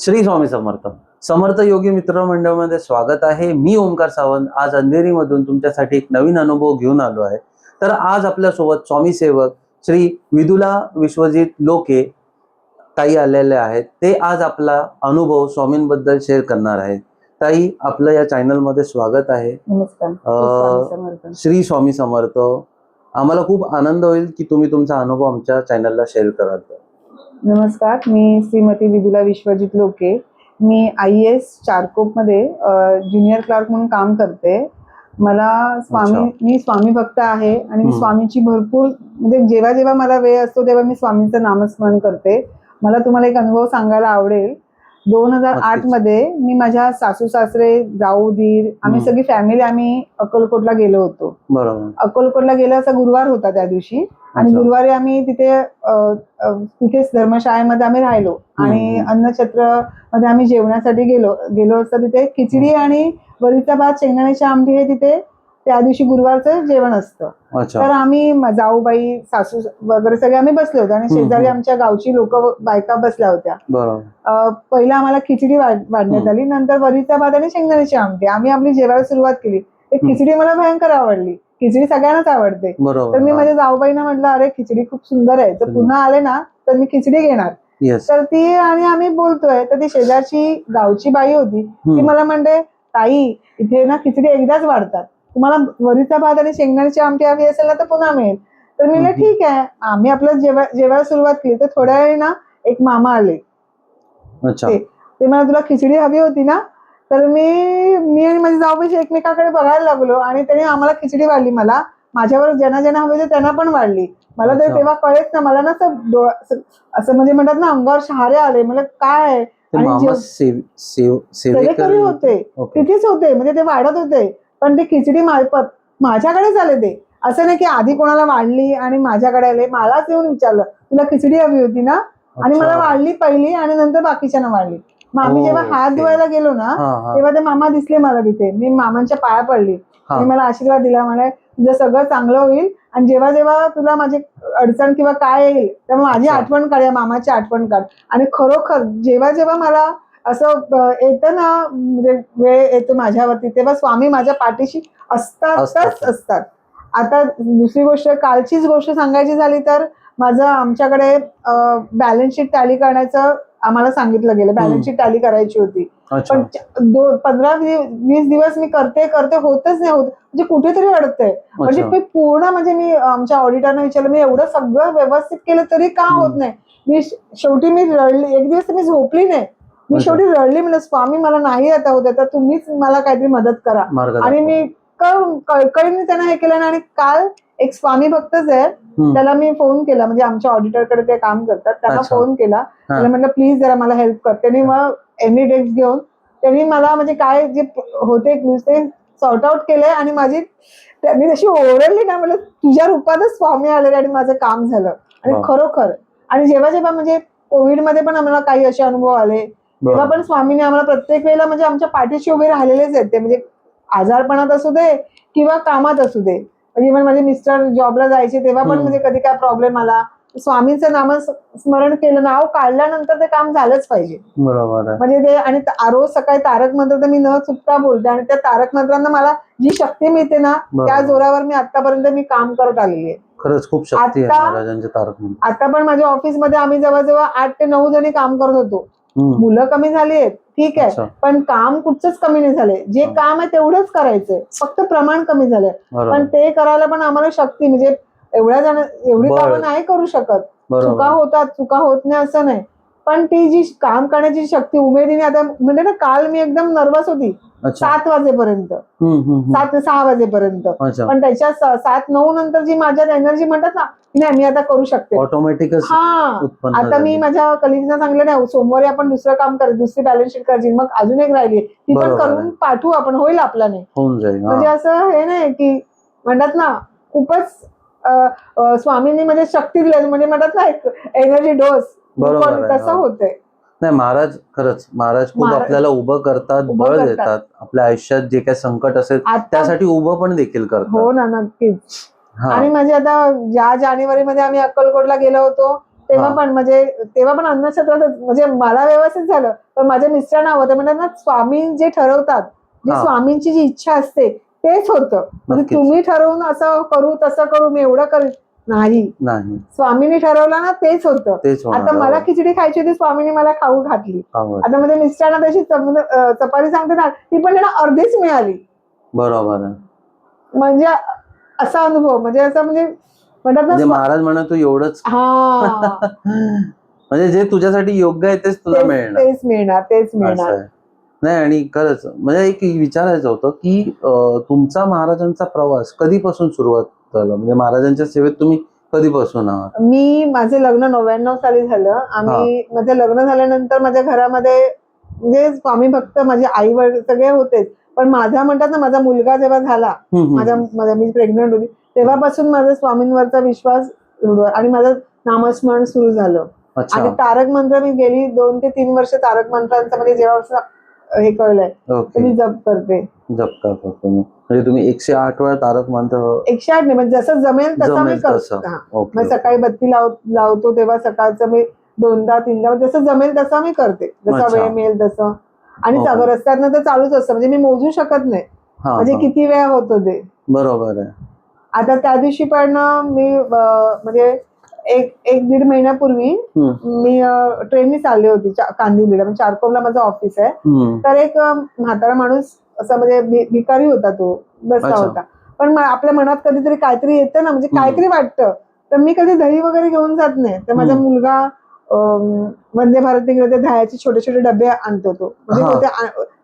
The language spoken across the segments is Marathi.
श्री स्वामी समर्थ. समर्थ योगी मित्र मंडळमध्ये स्वागत आहे. मी ओमकार सावंत. आज अंधेरीमधून तुमच्यासाठी एक नवीन अनुभव घेऊन आलो आहे. तर आज आपल्यासोबत स्वामी सेवक श्री विदुला विश्वजित लोके ताई आलेले आहेत. ते आज आपला अनुभव स्वामींबद्दल शेअर करणार आहेत. ताई आपलं या चॅनलमध्ये स्वागत आहे. नमस्कार. श्री स्वामी समर्थ. आम्हाला खूप आनंद होईल की तुम्ही तुमचा अनुभव आमच्या चॅनलला शेअर कराल. नमस्कार मी श्रीमती विदुला विश्वजित लोके मी आय एस चारकोपमध्ये ज्युनियर क्लार्क म्हणून काम करते मला स्वामी. मी स्वामी भक्त आहे आणि मी. स्वामीची भरपूर म्हणजे जेव्हा जेव्हा मला वेळ असतो तेव्हा मी स्वामींचं नामस्मरण करते मला तुम्हाला एक अनुभव सांगायला आवडेल दोन हजार. आठमध्ये मी माझ्या सासू सासरे जाऊ दीर आम्ही. सगळी फॅमिली आम्ही अक्कलकोटला गेलो होतो बरोबर अक्कलकोटला गेला असा गुरुवार होता त्या दिवशी आणि. गुरुवारी आम्ही तिथे तिथेच धर्मशाळेमध्ये आम्ही राहिलो आणि. अन्नछत्रमध्ये आम्ही जेवणासाठी गेलो गेलो असता तिथे खिचडी आणि वरीचा भात शेंगदाण्याची आमटी हे तिथे त्या दिवशी गुरुवारचं जेवण असतं. तर आम्ही जाऊबाई सासू वगैरे सगळे आम्ही बसले होते आणि शेजारी. आमच्या गावची लोक बायका बसल्या होत्या. पहिला आम्हाला खिचडी वाढ- वाढण्यात. आली. नंतर वरीचा भात आणि शेंगदाण्याची आमटी. आम्ही आपली जेवायला सुरुवात केली. ते हम्म. खिचडी मला भयंकर आवडली. खिचडी सगळ्यांनाच आवडते. तर मी माझ्या जाऊबाईंना म्हटलं अरे खिचडी खूप सुंदर आहे. तर. पुन्हा आले ना तर मी खिचडी घेणार. तर ती आणि आम्ही बोलतोय. तर ती शेजारची गावची बाई होती. ती मला म्हणते ताई इथे ना खिचडी एकदाच वाढतात. तुम्हाला वरीचा भात आणि शेंगदाण्याची आमटी हवी असेल ना तर पुन्हा मिळेल. तर मी. ठीक आहे. आम्ही आपलं जेवा जेवायला सुरुवात केली तर थोड्या वेळी ना एक मामा आले. अच्छा. ते मला तुला खिचडी हवी होती ना? तर मी मी आणि माझी जाऊबाई एकमेकाकडे बघायला लागलो आणि त्याने आम्हाला खिचडी वाढली मला. माझ्यावर ज्यांना ज्यांना हवी होती त्यांना पण वाढली. मला तर. तेव्हा कळेच ना मला ना असं असं- म्हणजे म्हणतात ना अंगावर शहारे आले. मला काय? आणि होते. तिथेच होते म्हणजे ते वाढत होते. पण ते खिचडी मार्फत माझ्याकडेच आले ते. असं नाही की आधी कोणाला वाढली आणि माझ्याकडे आले. मलाच येऊन विचारलं तुला खिचडी हवी होती ना? आणि मला. वाढली पहिली आणि नंतर बाकीच्यांना वाढली. मग आम्ही जेव्हा हात. धुवायला गेलो ना तेव्हा ते मामा दिसले मला तिथे. मी मामांच्या पाया पडली. मला आशीर्वाद दिला. म्हणे तुझं सगळं चांगलं होईल आणि जेव्हा जेव्हा तुला माझी अडचण किंवा काय येईल तेव्हा माझी. आठवण काढ या मामाची आठवण काढ. आणि खरोखर जेव्हा जेव्हा मला असं येतं ना म्हणजे वेळ येतो माझ्यावरती तेव्हा स्वामी माझ्या पाठीशी असतातच असतात. असतात. आता दुसरी गोष्ट कालचीच गोष्ट सांगायची झाली तर माझं आमच्याकडे बॅलन्स शीट टॅली करण्याचं आम्हाला सांगितलं गेलं. बॅलन्स शीट टॅली करायची होती. पण पंधरा वीस दिवस मी करते करते होतच नाही होत. म्हणजे कुठेतरी अडतंय. म्हणजे मी पूर्ण म्हणजे मी आमच्या ऑडिटरने विचारलं मी एवढं सगळं व्यवस्थित केलं तरी का. होत नाही? मी शेवटी मी रडली. एक दिवस मी झोपली नाही. मी. शेवटी रडली म्हणलं स्वामी मला नाही आता होत आहे, तर तुम्हीच मला काहीतरी मदत करा. आणि. मी कळकळीने त्यांना हे केलं ना आणि काल एक स्वामी भक्तच आहे. त्याला मी फोन केला. म्हणजे आमच्या ऑडिटरकडे ते काम करतात. त्यांना. फोन केला. त्याला म्हटलं प्लीज जरा मला हेल्प कर. त्यांनी मग एनी डेस्क घेऊन त्यांनी मला म्हणजे काय जे होते ते सॉर्ट आउट केले आणि माझी त्यांनी तशी ओरडली ना मला तुझ्या रूपातच स्वामी आलेले आणि माझं काम झालं. आणि. खरोखर. आणि जेव्हा जेव्हा म्हणजे कोविडमध्ये पण आम्हाला काही असे अनुभव आले तेव्हा. पण स्वामीने आम्हाला प्रत्येक वेळेला म्हणजे आमच्या पाठीशी उभे राहिलेलेच आहेत ते म्हणजे आजारपणात असू दे किंवा कामात असू दे इव्हन माझे मिस्टर जॉबला जायचे तेव्हा पण. म्हणजे कधी काय प्रॉब्लेम आला स्वामींचं नाम स्मरण केलं नाव काढल्यानंतर ते काम झालंच पाहिजे बरोबर म्हणजे ते आणि रोज सकाळी तारक मंत्र तर मी न चुकता बोलते आणि त्या तारक मंत्रांना मला जी शक्ती मिळते ना त्या. जोरावर मी आतापर्यंत मी काम करत आलेली आहे खरंच खूप शक्ती आहे आता- पण माझ्या ऑफिसमध्ये आम्ही जवळजवळ आठ ते नऊ जणी काम करत होतो. मुलं कमी झाली आहेत ठीक आहे. पण काम कुठचंच कमी नाही झालंय जे. काम आहे तेवढंच करायचंय फक्त प्रमाण कमी झालंय. पण ते करायला पण आम्हाला शक्ती म्हणजे एवढ्या जण एवढी. कामं नाही करू शकत. चुका होतात चुका होत नाही असं नाही. पण ती जी काम करण्याची शक्ती उमेदीने आता म्हणजे ना काल मी एकदम नर्वस होती. सात वाजेपर्यंत. सात ते सहा वाजेपर्यंत. पण त्याच्या सात नऊ नंतर जी माझ्यात एनर्जी म्हणतात ना नाही मी आता करू शकते. ऑटोमॅटिकच हा. आता मी. माझ्या कलिग्सना सांगितलं नाही सोमवारी आपण दुसरं काम कर दुसरी बॅलन्स शीट करायची मग अजून एक राहिली ती पण करून. पाठवू आपण होईल आपल्याने. होऊन जाईल हा. म्हणजे असं हे नाही की म्हणतात ना खूपच स्वामींनी म्हणजे शक्ती दिली म्हणजे म्हणतात ना एक एनर्जी डोस बरोबर आहे, तसं हा. होतंय नाही महाराज खरंच महाराज खूप महाराज- आपल्याला उभं करतात उभं बळ करतात. देतात आपल्या आयुष्यात जे काही संकट असेल आता त्यासाठी उभं पण देखील हो करतात ना नक्कीच हा आणि म्हणजे आता ज्या जानेवारी मध्ये आम्ही अक्कलकोटला गेलो होतो तेव्हा हा. पण म्हणजे तेव्हा पण अन्नछत्रातच म्हणजे मला व्यवस्थित झालं पण माझ्या मिस्टरांना हवं ते म्हणतात ना स्वामी जे ठरवतात जे हा. स्वामींची जी इच्छा असते तेच होतं म्हणजे नक्कीच. तुम्ही ठरवून असं करू तसं करू मी एवढं करेन नाही. नाही. स्वामींनी ठरवलं ना तेच होतं. तेच आता मला हो. खिचडी खायची होती स्वामींनी मला खाऊ घातली. आवड. आता म्हणजे मिस्टरांना तशी चम- अं, चपाती सांगते ना ती पण त्यांना अर्धीच मिळाली. बरोबर आहे. म्हणजे असा अनुभव म्हणजे असं म्हणजे म्हणतात ना म्हणजे स्वा- महाराज म्हणा तू एवढंच. हा. म्हणजे जे तुझ्यासाठी योग्य आहे तेच तुला तेच मिळणार. तेच मिळणार तेच असं मिळणार. आहे. नाही आणि खरंच म्हणजे एक विचारायचं होतं की अं, तुमचा महाराजांचा प्रवास कधीपासून सुरुवात झाला. म्हणजे महाराजांच्या सेवेत तुम्ही कधीपासून आहात? मी माझे लग्न नव्याण्णव साली झालं. आम्ही माझं लग्न झाल्यानंतर माझ्या घरामध्ये म्हणजे स्वामी भक्त माझे आई वडील सगळे होतेच. पण माझा म्हणतात ना माझा मुलगा जेव्हा झाला. माझ्या माझ्या मी प्रेग्नंट होती तेव्हापासून माझा स्वामींवरचा विश्वास. आणि माझं नामस्मरण सुरू झालं. आणि तारक मंत्र मी गेली दोन ते तीन वर्ष तारक मंत्रांचं म्हणजे जेव्हा हे कळलंय मी जप करते. जप करता म्हणजे तुम्ही एकशे आठ वेळा तारक मंत्र एकशे आठ नाही म्हणजे जसं जमेल तसं मी जमेल करतो. तसं. हा. ओके मग सकाळी बत्ती लाव लावतो तेव्हा सकाळचं मी दोनदा तीनदा जसं जमेल तसं मी करते. जसा अच्छा. वेळ मिळेल तसं. आणि हो. सगळं रस्त्यात तर चालूच असतं म्हणजे मी मोजू शकत नाही. हा म्हणजे हा. किती वेळा होतो ते. बरोबर आहे. आता त्या दिवशी पण मी अं, म्हणजे एक एक दीड महिन्यापूर्वी हम्म, मी ट्रेननी चालली होती चा- कांदिवलीला. म्हणजे चारकोलला माझं ऑफिस आहे. हम्म. तर एक अं, म्हातारा माणूस असा म्हणजे भिकारी होता तो बसला. होता. पण आपल्या मनात कधीतरी काहीतरी येतं ना म्हणजे. काहीतरी वाटतं. तर मी कधी दही वगैरे घेऊन जात नाही. तर माझा. मुलगा वंदे भारत ते दह्याचे छोटे छोटे डबे आणतो तो. म्हणजे.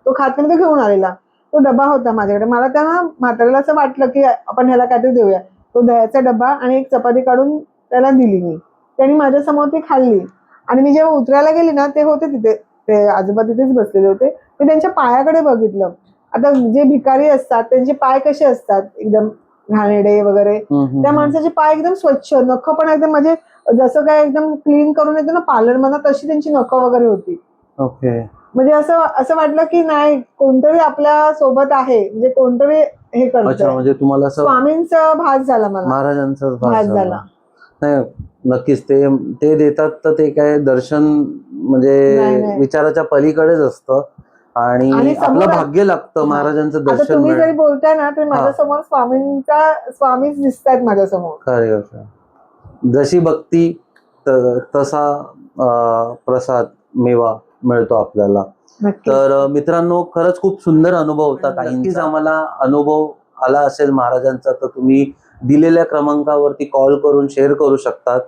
तो खात नाही तो घेऊन आलेला. तो डबा होता माझ्याकडे. मला त्यांना म्हाताऱ्याला असं वाटलं की आपण ह्याला काहीतरी देऊया. तो दह्याचा डबा आणि एक चपाती काढून त्याला दिली मी. त्यांनी माझ्यासमोर ती खाल्ली. आणि मी जेव्हा उतरायला गेली ना ते होते तिथे. ते आजोबा तिथेच बसलेले होते. मी त्यांच्या पायाकडे बघितलं. आता जे भिकारी असतात त्यांचे पाय कसे असतात एकदम घाणेडे वगैरे? त्या. माणसाचे पाय एकदम स्वच्छ नख पण एकदम म्हणजे जसं काय एकदम क्लीन करून येतो ना पार्लर मधनं तशी त्यांची नख वगैरे होती. ओके. म्हणजे असं असं वाटलं की नाही कोणतरी आपल्यासोबत आहे म्हणजे कोणतरी हे अच्छा करत म्हणजे तुम्हाला स्वामींचा भास झाला मला. महाराजांचा भास झाला. नाही नक्कीच ते ते देतात तर ते काय दर्शन म्हणजे. विचाराच्या पलीकडेच असतं. आणि आपलं भाग्य लागतं. महाराजांचं दर्शन तुम्ही जरी बोलताय ना तर माझ्यासमोर स्वामींचा स्वामीच दिसत आहेत माझ्यासमोर खरी. जशी भक्ती तसा प्रसाद मेवा मिळतो आपल्याला. तर मित्रांनो खरंच खूप सुंदर अनुभव होता काहींचा. आम्हाला अनुभव आला असेल महाराजांचा तर तुम्ही दिलेल्या क्रमांकावरती कॉल करून शेअर करू शकतात.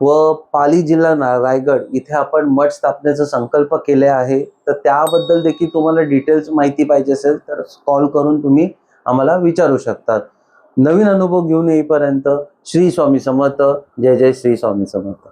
व पाली जिल्हा रायगड इथे आपण मठ स्थापनेचा संकल्प केले आहे. तर त्याबद्दल देखील तुम्हाला डिटेल्स माहिती पाहिजे असेल तर कॉल करून तुम्ही आम्हाला विचारू शकतात. नवीन अनुभव घेऊन येईपर्यंत श्री स्वामी समर्थ. जय जय श्री स्वामी समर्थ.